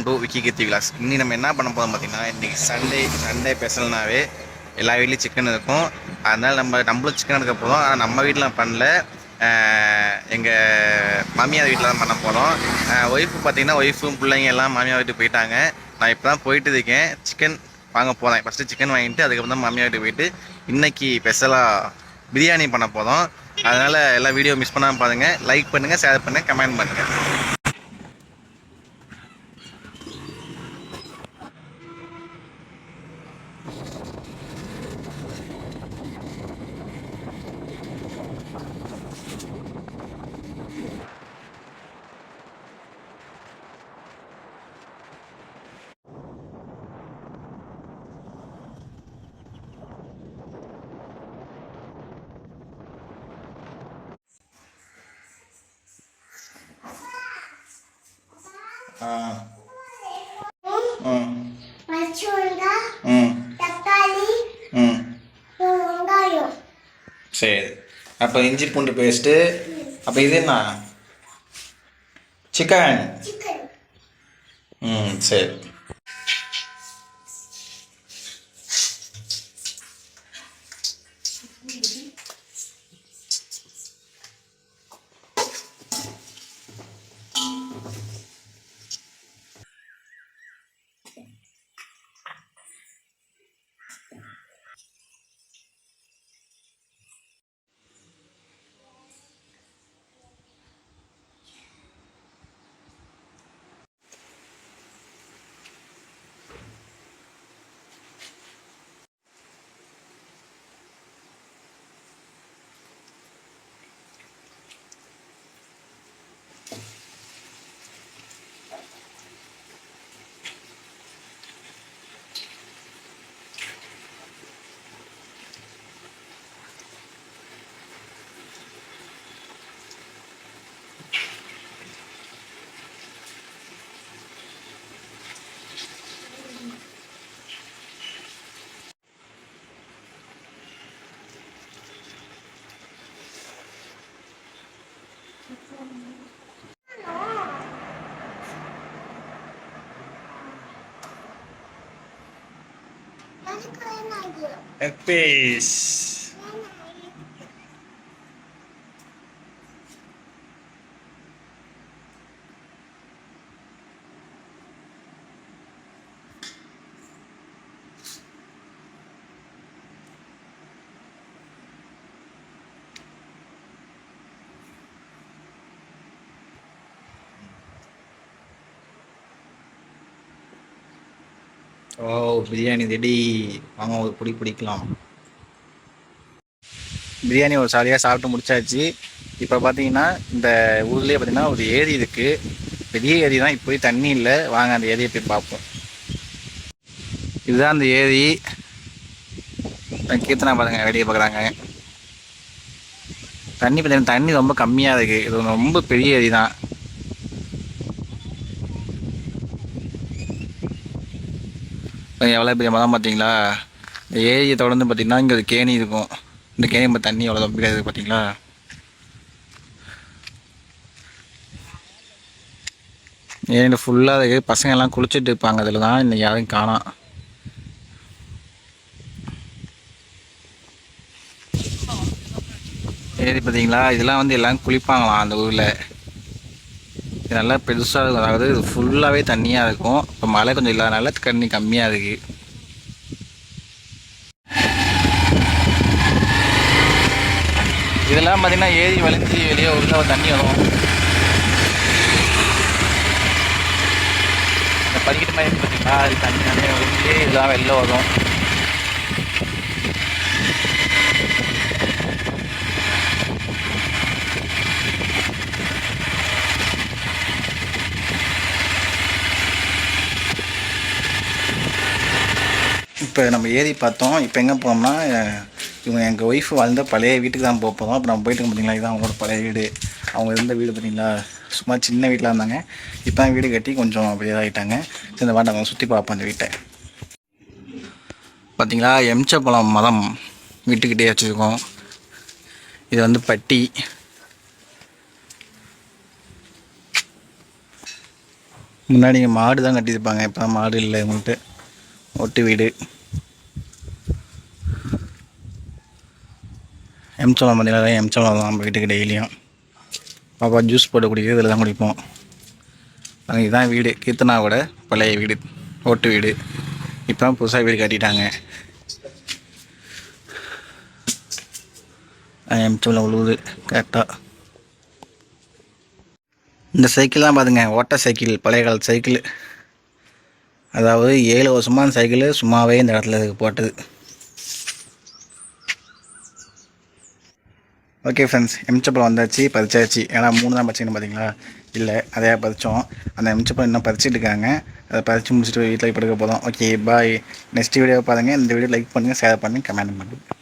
Welcome to Vicky Keerthi Vilas இன்னி நம்ம என்ன பண்ண போகிறோம் பார்த்தீங்கன்னா இன்றைக்கி சண்டே சண்டே ஸ்பெஷல்னாவே எல்லா வீட்லேயும் சிக்கன் இருக்கும். அதனால் நம்ம நம்மளும் சிக்கன் எடுக்க போகிறோம் ஆனால் நம்ம வீட்டில் பண்ணல. எங்கள் மாமியார் வீட்டில் தான் பண்ண போகிறோம் ஒய்ஃபு பார்த்தீங்கன்னா ஒய்ஃபும் பிள்ளைங்க எல்லாம் மாமியார் வீட்டுக்கு போயிட்டாங்க. நான் இப்போ தான் போயிட்டு இருக்கேன். சிக்கன் வாங்க போகிறேன் ஃபஸ்ட்டு சிக்கன் வாங்கிட்டு அதுக்கப்புறம் தான் மாமியார் வீட்டுக்கு போயிட்டு இன்றைக்கி ஸ்பெஷலாக பிரியாணி பண்ண போகிறோம் அதனால் எல்லா வீடியோ மிஸ் பண்ணாமல் பாருங்கள் லைக் பண்ணுங்கள் ஷேர் பண்ணுங்கள் கமெண்ட் பண்ணுங்கள் சரி. அப்போ இஞ்சி பூண்டு பேஸ்ட்டு அப்போ இது என்ன? சிக்கன் சிக்கன் ம் சரி. É peixe. So oh biryani ready. வாங்க ஒரு பிடி பிடிக்கலாம். பிரியாணி ஒரு சாலியாக சாப்பிட்டு முடிச்சாச்சு. இப்போ பார்த்தீங்கன்னா இந்த ஊர்லேயே பார்த்தீங்கன்னா ஒரு ஏரி இருக்குது பெரிய ஏரி தான். இப்போ தண்ணி இல்லை. வாங்க அந்த ஏரியை போய் பார்ப்போம். இதுதான் அந்த ஏரி. கீர்த்தனா பாருங்க வெளியே பார்க்குறாங்க. தண்ணி பார்த்தீங்கன்னா தண்ணி ரொம்ப கம்மியாக இருக்குது இது ரொம்ப பெரிய ஏரி தான். எவ்வளோ பெரிய மரம் பார்த்தீங்களா? இந்த ஏரியை தொடர்ந்து பார்த்தீங்கன்னா இங்கே ஒரு கேணி இருக்கும். இந்த கேணி நம்ம தண்ணி எவ்வளோ இருக்குது பார்த்தீங்களா? ஏரியில் ஃபுல்லாக இருக்குது பசங்க எல்லாம் குளிச்சுட்டு இருப்பாங்க. அதில் தான் இன்னைக்கு யாரையும் காணாம். ஏரி பார்த்தீங்களா? இதெல்லாம் வந்து எல்லாம் குளிப்பாங்களாம் அந்த ஊரில். இது நல்லா பெருசாக இருக்கும் அதாவது இது ஃபுல்லாகவே தண்ணியாக இருக்கும். இப்போ மழை கொஞ்சம் இல்லாதனால தண்ணி கம்மியாக இருக்குது இதெல்லாம் பார்த்தீங்கன்னா ஏரி வலிஞ்சு வெளியே உள்ள தண்ணி வரும். இந்த படிக்கிற மாதிரி இருக்கு பார்த்தீங்களா அது தண்ணி நிறைய வலிஞ்சு இதெல்லாம் வெளில வரும். இப்போ நம்ம ஏறி பார்த்தோம். இப்போ எங்கே போனோம்னா இவங்க எங்கள் ஒய்ஃப் வாழ்ந்த பழைய வீட்டுக்கு தான் போக போகிறோம் அப்போ நம்ம போயிட்டு பார்த்தீங்களா? இதுதான் அவங்களோட பழைய வீடு. அவங்க இருந்த வீடு பார்த்தீங்களா? சும்மா சின்ன வீட்டில் இருந்தாங்க. இப்போ தான் வீடு கட்டி கொஞ்சம் அப்படியே ஆகிட்டாங்க சரி இந்த வாட்டை சுற்றி பார்ப்போம் அந்த வீட்டை. பார்த்தீங்களா? எம்ச்சப்பழம் மரம் வீட்டுக்கிட்டே வச்சுருக்கோம். இது வந்து பட்டி. முன்னாடி மாடு தான் கட்டியிருப்பாங்க. இப்போ மாடு இல்லை இவங்கள்ட்ட. ஒட்டு வீடு. எம்சோளம் பார்த்தீங்கன்னா எம்சோளம் தான் நம்ம வீட்டுக்கு டெய்லியும். பாப்பா ஜூஸ் போட்டு குடிக்கிறது இதில் தான் குடிப்போம். இதுதான் வீடு. கீர்த்தனாவோட பழைய வீடு ஓட்டு வீடு. இப்போ தான் புதுசாக வீடு கட்டிட்டாங்க. எம்சோளம் உழுவுது கரெக்டாக இந்த சைக்கிள் தான் பாருங்க ஓட்ட சைக்கிள் பழைய கால சைக்கிள் அதாவது ஏழு வருஷமாக அந்த சைக்கிள் சும்மாவே இந்த இடத்துல போட்டது. ஓகே ஃப்ரெண்ட்ஸ் எம்ச்சப்பழம் வந்தாச்சு பறிச்சாச்சு. ஏன்னா மூணு தான் பறிச்சுன்னு பார்த்தீங்களா இல்லை அதையா பறித்தோம் அந்த எம்ச்சப்பழம் இன்னும் பறிச்சுட்டு இருக்காங்க. அதை பறித்து முடிச்சுட்டு வீட்டில் படுக்க போதும் ஓகே பாய் நெக்ஸ்ட் வீடியோ பாருங்கள் இந்த வீடியோ லைக் பண்ணுங்கள் ஷேர் பண்ணுங்கள் கமெண்ட் பண்ணுங்கள்